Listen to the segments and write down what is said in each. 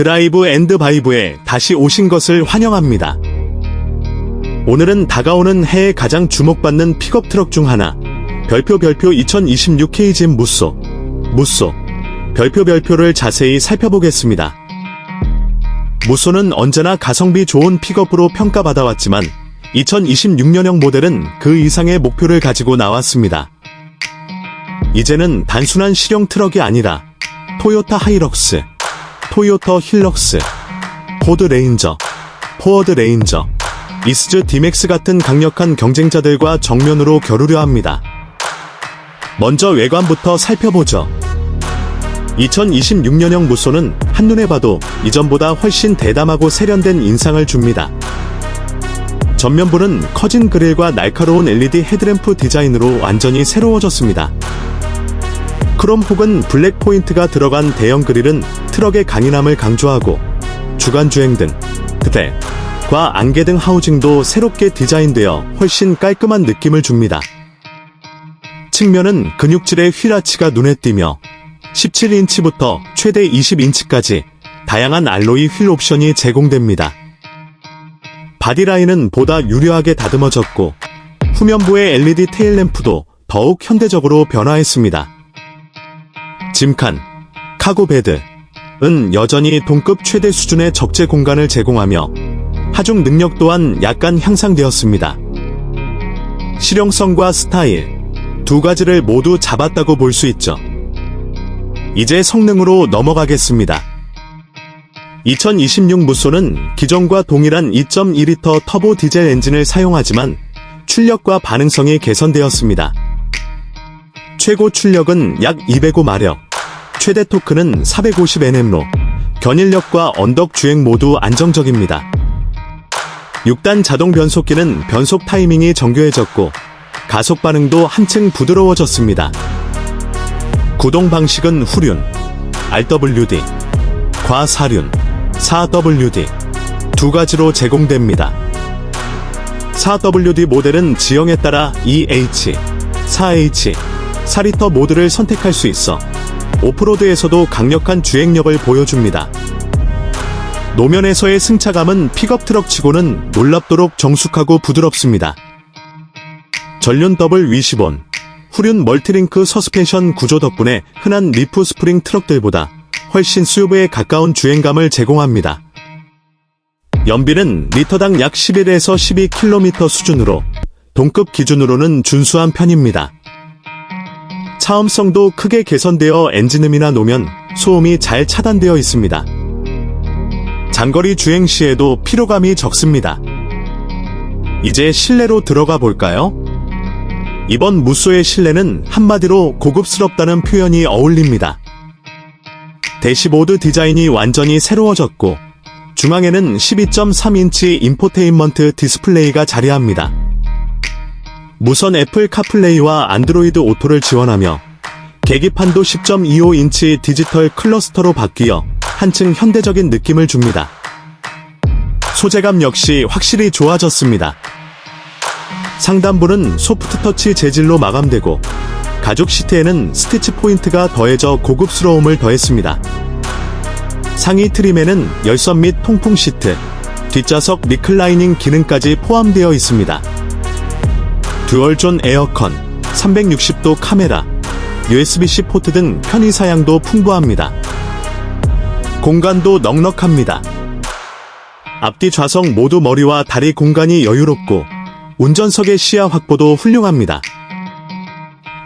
드라이브 앤드 바이브에 다시 오신 것을 환영합니다. 오늘은 다가오는 해에 가장 주목받는 픽업 트럭 중 하나, 별표 별표 2026 KGM 무쏘, 무쏘, 별표 별표를 자세히 살펴보겠습니다. 무쏘는 언제나 가성비 좋은 픽업으로 평가받아왔지만 2026년형 모델은 그 이상의 목표를 가지고 나왔습니다. 이제는 단순한 실용 트럭이 아니라 토요타 하이럭스, 토요타 힐럭스, 포드 레인저, 포워드 레인저, 이스즈 디맥스 같은 강력한 경쟁자들과 정면으로 겨루려 합니다. 먼저 외관부터 살펴보죠. 2026년형 무쏘는 한눈에 봐도 이전보다 훨씬 대담하고 세련된 인상을 줍니다. 전면부는 커진 그릴과 날카로운 LED 헤드램프 디자인으로 완전히 새로워졌습니다. 크롬 혹은 블랙 포인트가 들어간 대형 그릴은 트럭의 강인함을 강조하고 주간 주행 등 그대 과 안개 등 하우징도 새롭게 디자인되어 훨씬 깔끔한 느낌을 줍니다. 측면은 근육질의 휠아치가 눈에 띄며 17인치부터 최대 20인치까지 다양한 알로이 휠 옵션이 제공됩니다. 바디라인은 보다 유려하게 다듬어졌고 후면부의 LED 테일램프도 더욱 현대적으로 변화했습니다. 짐칸, 카고베드 은 여전히 동급 최대 수준의 적재 공간을 제공하며 하중 능력 또한 약간 향상되었습니다. 실용성과 스타일 두 가지를 모두 잡았다고 볼 수 있죠. 이제 성능으로 넘어가겠습니다. 2026 무쏘는 기존과 동일한 2.2리터 터보 디젤 엔진을 사용하지만 출력과 반응성이 개선되었습니다. 최고 출력은 약 205마력, 최대 토크는 450Nm로 견인력과 언덕 주행 모두 안정적입니다. 6단 자동 변속기는 변속 타이밍이 정교해졌고 가속 반응도 한층 부드러워졌습니다. 구동 방식은 후륜, RWD, 과사륜, 4WD 두 가지로 제공됩니다. 4WD 모델은 지형에 따라 EH, 4H, 4리터 모드를 선택할 수 있어 오프로드에서도 강력한 주행력을 보여줍니다. 노면에서의 승차감은 픽업 트럭 치고는 놀랍도록 정숙하고 부드럽습니다. 전륜 더블 위시본, 후륜 멀티링크 서스펜션 구조 덕분에 흔한 리프 스프링 트럭들보다 훨씬 수요부에 가까운 주행감을 제공합니다. 연비는 리터당 약 11에서 12km 수준으로 동급 기준으로는 준수한 편입니다. 차음성도 크게 개선되어 엔진음이나 노면, 소음이 잘 차단되어 있습니다. 장거리 주행 시에도 피로감이 적습니다. 이제 실내로 들어가 볼까요? 이번 무쏘의 실내는 한마디로 고급스럽다는 표현이 어울립니다. 대시보드 디자인이 완전히 새로워졌고 중앙에는 12.3인치 인포테인먼트 디스플레이가 자리합니다. 무선 애플 카플레이와 안드로이드 오토를 지원하며 계기판도 10.25인치 디지털 클러스터로 바뀌어 한층 현대적인 느낌을 줍니다. 소재감 역시 확실히 좋아졌습니다. 상단부는 소프트 터치 재질로 마감되고 가죽 시트에는 스티치 포인트가 더해져 고급스러움을 더했습니다. 상의 트림에는 열선 및 통풍 시트, 뒷좌석 리클라이닝 기능까지 포함되어 있습니다. 듀얼존 에어컨, 360도 카메라, USB-C 포트 등 편의 사양도 풍부합니다. 공간도 넉넉합니다. 앞뒤 좌석 모두 머리와 다리 공간이 여유롭고 운전석의 시야 확보도 훌륭합니다.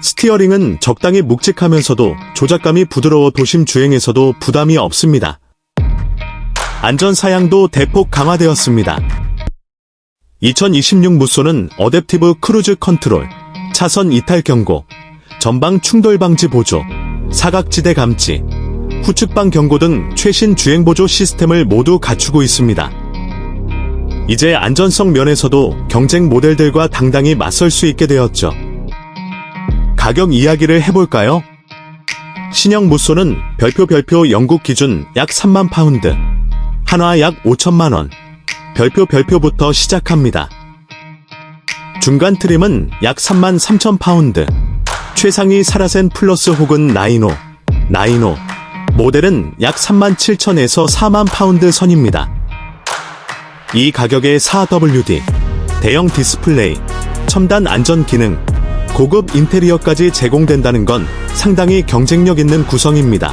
스티어링은 적당히 묵직하면서도 조작감이 부드러워 도심 주행에서도 부담이 없습니다. 안전 사양도 대폭 강화되었습니다. 2026 무쏘는 어댑티브 크루즈 컨트롤, 차선 이탈 경고, 전방 충돌 방지 보조, 사각지대 감지, 후측방 경고 등 최신 주행 보조 시스템을 모두 갖추고 있습니다. 이제 안전성 면에서도 경쟁 모델들과 당당히 맞설 수 있게 되었죠. 가격 이야기를 해볼까요? 신형 무쏘는 별표 별표 영국 기준 약 3만 파운드, 한화 약 5천만 원, 별표 별표부터 시작합니다. 중간 트림은 약 3만 3천 파운드, 최상위 사라센 플러스 혹은 나이노, 나이노, 모델은 약 37,000에서 4만 파운드 선입니다. 이 가격에 4WD, 대형 디스플레이, 첨단 안전 기능, 고급 인테리어까지 제공된다는 건 상당히 경쟁력 있는 구성입니다.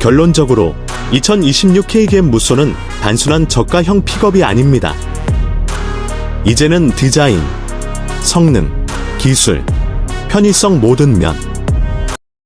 결론적으로 2026 K겜 무쏘는 단순한 저가형 픽업이 아닙니다. 이제는 디자인, 성능, 기술, 편의성 모든 면,